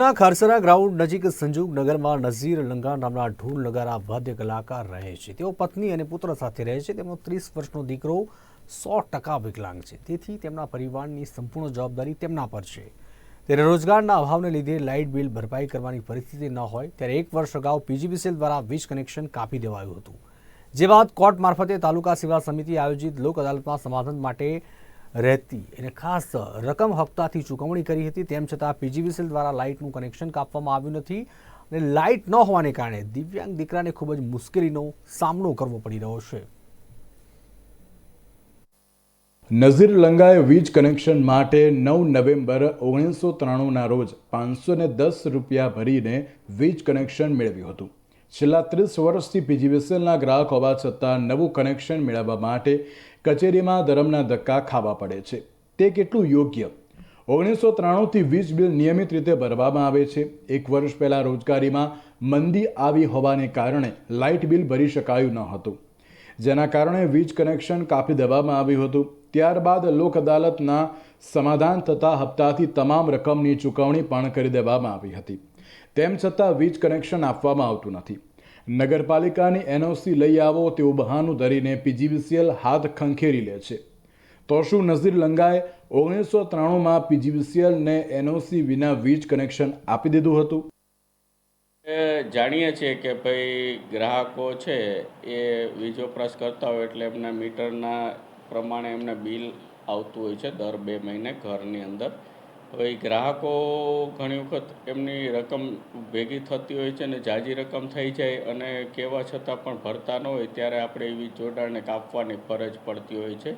ના, ખારસરા ગ્રાઉન્ડ નજીક સંજુગ નગરમાં નઝીર લંગા નામના ઢોલ નગારા વાદ્ય કલાકાર રહે છે. તેઓ પત્ની અને પુત્ર સાથે રહે છે. તેમનો ત્રીસ વર્ષનો દીકરો સો ટકા વિકલાંગ છે. તેથી તેમના પરિવારની સંપૂર્ણ જવાબદારી તેમના પર છે. ત્યારે રોજગારના અભાવને લીધે લાઇટ બિલ ભરપાઈ કરવાની પરિસ્થિતિ ન હોય, ત્યારે એક વર્ષ અગાઉ પીજીવીસીએલ દ્વારા વીજ કનેક્શન કાપી દેવાયું હતું. જે બાદ કોર્ટ મારફતે તાલુકા સેવા સમિતિ આયોજિત લોક અદાલતમાં સમાધાન માટે રહેતી અને ખાસ રકમ હપ્તાથી ચૂકવણી કરી હતી. તેમ છતાં પીજીવીસીએલ દ્વારા લાઇટનું કનેક્શન કાપવામાં આવ્યું નથી અને લાઇટ ન હોવાને કારણે દિવ્યાંગ દીકરાને ખૂબ જ મુશ્કેલીનો સામનો કરવો પડી રહ્યો છે. નઝીર લંગાએ વીજ કનેક્શન માટે નવ નવેમ્બર ઓગણીસો ત્રાણુંના રોજ પાંચસો દસ રૂપિયા ભરીને વીજ કનેક્શન મેળવ્યું હતું. છેલ્લા ત્રીસ વર્ષથી પીજીવીસીએલના ગ્રાહક હોવા છતાં નવું કનેક્શન મેળવવા માટે કચેરીમાં ધરમના ધક્કા ખાવા પડે છે. તે કેટલું યોગ્ય? ઓગણીસો ત્રાણુંથી વીજ બિલ નિયમિત રીતે ભરવામાં આવે છે. એક વર્ષ પહેલાં રોજગારીમાં મંદી આવી હોવાને કારણે લાઇટ બિલ ભરી શકાયું ન હતું. જેના કારણે વીજ કનેક્શન કાપી દેવામાં આવ્યું હતું. ત્યારબાદ લોક અદાલતના સમાધાન થતા હપ્તાથી તમામ રકમની ચૂકવણી પણ કરી દેવામાં આવી હતી. તેમ છતાં વીજ કનેક્શન આપવામાં આવતું નથી. નગરપાલિકાની એનઓસી લઈ આવો તેવું બહાનું ધરીને પીજીવીસીએલ હાથ ખંખેરી લે છે. તો શું નઝીર લંગાએ ઓગણીસો ત્રાણુંમાં પીજીવીસીએલને એનઓસી વિના વીજ કનેક્શન આપી દીધું હતું. જાણીએ છીએ કે ભાઈ ગ્રાહકો છે એ વીજ વપરાશ કરતા હોય એટલે એમના મીટરના પ્રમાણે એમને બિલ આવતું હોય છે દર બે મહિને ઘરની અંદર. હવે ગ્રાહકો ઘણી વખત એમની રકમ ભેગી થતી હોય છે ને જાજી રકમ થઈ જાય અને કહેવા છતાં પણ ભરતા ન હોય ત્યારે આપણે એ વીજ જોડાણને કાપવાની ફરજ પડતી હોય છે.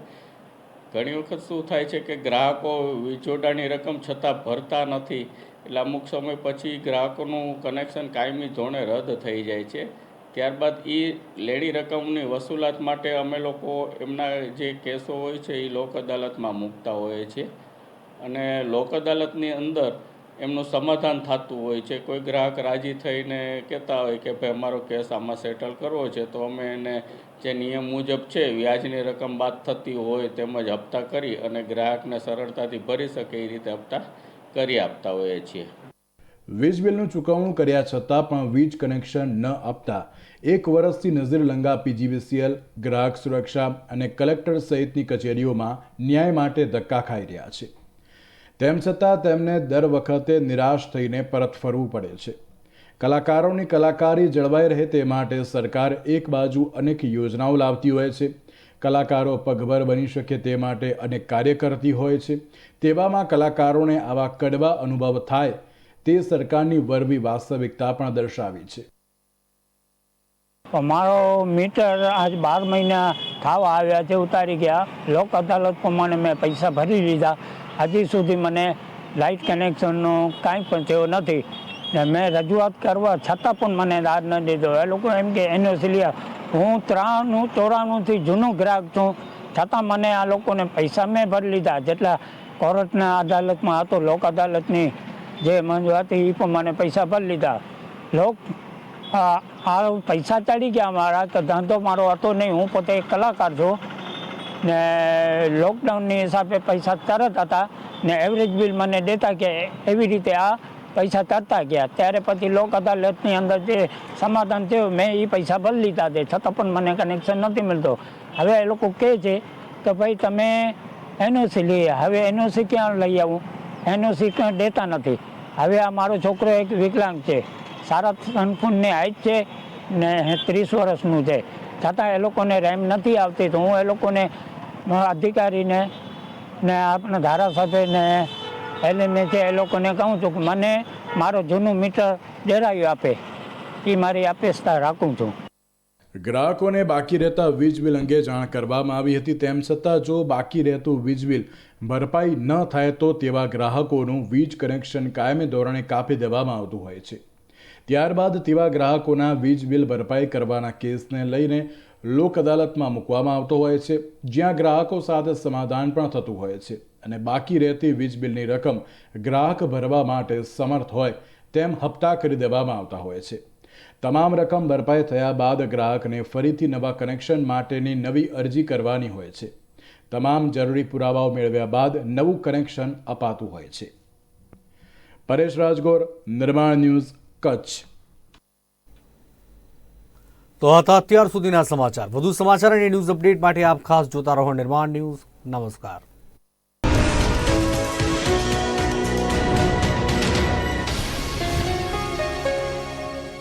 ઘણી વખત શું થાય છે કે ગ્રાહકો વીજ જોડાણની રકમ છતાં ભરતા નથી એટલે અમુક સમય પછી ગ્રાહકોનું કનેક્શન કાયમી ધોરણે રદ થઈ જાય છે. ત્યારબાદ એ લેણી રકમની વસૂલાત માટે અમે લોકો એમના જે કેસો હોય છે એ લોક અદાલતમાં મૂકતા હોઈએ છીએ. અને લોક અદાલતની અંદર એમનું સમાધાન થતું હોય છે. કોઈ ગ્રાહક રાજી થઈને કહેતા હોય કે ભાઈ, અમારો કેસ આમાં સેટલ કરવો છે, તો અમે એને જે નિયમ મુજબ છે, વ્યાજની રકમ બાદ થતી હોય તેમજ હપ્તા કરી અને ગ્રાહકને સરળતાથી ભરી શકે એ રીતે હપ્તા કરી આપતા હોઈએ છીએ. વીજ બિલનું ચૂકવણું કર્યા છતાં પણ વીજ કનેક્શન ન આપતા. એક વર્ષથી નજર લંગા પીજીવીસીએલ, ગ્રાહક સુરક્ષા અને કલેક્ટર સહિતની કચેરીઓમાં ન્યાય માટે ધક્કા ખાઈ રહ્યા છે. તેમ છતાં તેમને દર વખતે નિરાશ થઈને પરત ફરવું પડે છે. કલાકારોની કલાકારી જળવાઈ રહે તે માટે સરકાર એક બાજુ અનેક યોજનાઓ લાવતી હોય છે. કલાકારો પગભર બની શકે તે માટે અનેક કાર્ય કરતી હોય છે. તેવામાં કલાકારોને આવા કડવા અનુભવ થાય તે સરકારની વરવી વાસ્તવિકતા પણ દર્શાવી છે. મારો મીટર આજ બાર મહિના થવા આવ્યા છે, ઉતારી ગયા. લોક અદાલત પ્રમાણે મેં પૈસા ભરી લીધા. હજી સુધી મને લાઇટ કનેક્શનનો કાંઈ પણ થયો નથી. ને મેં રજૂઆત કરવા છતાં પણ મને દાદ ન દીધો. એ લોકો એમ કે એનઓસી લ્યા હું ત્રાણું ચોરાણુંથી જૂનો ગ્રાહક છું. છતાં મને આ લોકોને પૈસા મેં ભરી લીધા. જેટલા કોર્ટના અદાલતમાં હતો લોક અદાલતની જે મંજૂર હતી એ પણ મને પૈસા ભરી લીધા. લોક આ પૈસા ચડી ગયા મારા, તો ધંધો મારો હતો નહીં. હું પોતે એક કલાકાર છું. ને લોકડાઉનની હિસાબે પૈસા તરત હતા. ને એવરેજ બિલ મને દેતા કે એવી રીતે આ પૈસા તરતા ગયા. ત્યારે પછી લોક અદાલતની અંદર જે સમાધાન થયું, મેં એ પૈસા ભરી લીધા છે. છતાં પણ મને કનેક્શન નથી મળતો. હવે એ લોકો કહે છે કે ભાઈ, તમે એનઓસી લઈએ હવે એનઓસી ક્યાં લઈ આવું? એનઓસી ક્યાં દેતા નથી? હવે આ મારો છોકરો એક વિકલાંગ છે. સારા સંપૂર્ણની હાઈટ છે ને ત્રીસ વર્ષનું છે. છતાં એ લોકોને રેમ નથી આવતી તો હું એ લોકોને અધિકારીને ને આપણા ધારાસભ્યને એલએમએ છે એ લોકોને કહું છું કે મને મારો જૂનું મીટર ડેરાયું આપે. એ મારી અપેક્ષા રાખું છું. ગ્રાહકોને બાકી રહેતા વીજ બિલ અંગે જાણ કરવામાં આવી હતી તેમ છતાં જો બાકી રહેતું વીજ બિલ ભરપાઈ ન થાય તો તેવા ગ્રાહકોનું વીજ કનેક્શન કાયમી ધોરણે કાપી દેવામાં આવતું હોય છે. ત્યારબાદ તેવા ગ્રાહકોના વીજ બિલ ભરપાઈ કરવાના કેસને લઈને લોક અદાલતમાં મૂકવામાં આવતો હોય છે, જ્યાં ગ્રાહકો સાથે સમાધાન પણ થતું હોય છે અને બાકી રહેતી વીજ બિલની રકમ ગ્રાહક ભરવા માટે સમર્થ હોય તેમ હપ્તા કરી દેવામાં આવતા હોય છે. તમામ રકમ ભરપાઈ થયા બાદ ગ્રાહકને ફરીથી નવા કનેક્શન માટેની નવી અરજી કરવાની હોય છે. તમામ જરૂરી પુરાવાઓ મેળવ્યા બાદ નવું કનેક્શન અપાતું હોય છે. પરેશ રાજગોર, નિર્માણ ન્યૂઝ કચ્છ. તો હતા અત્યાર સુધીના સમાચાર. વધુ સમાચાર અને ન્યૂઝ અપડેટ માટે આપ ખાસ જોતા રહો નિર્માણ ન્યૂઝ. નમસ્કાર.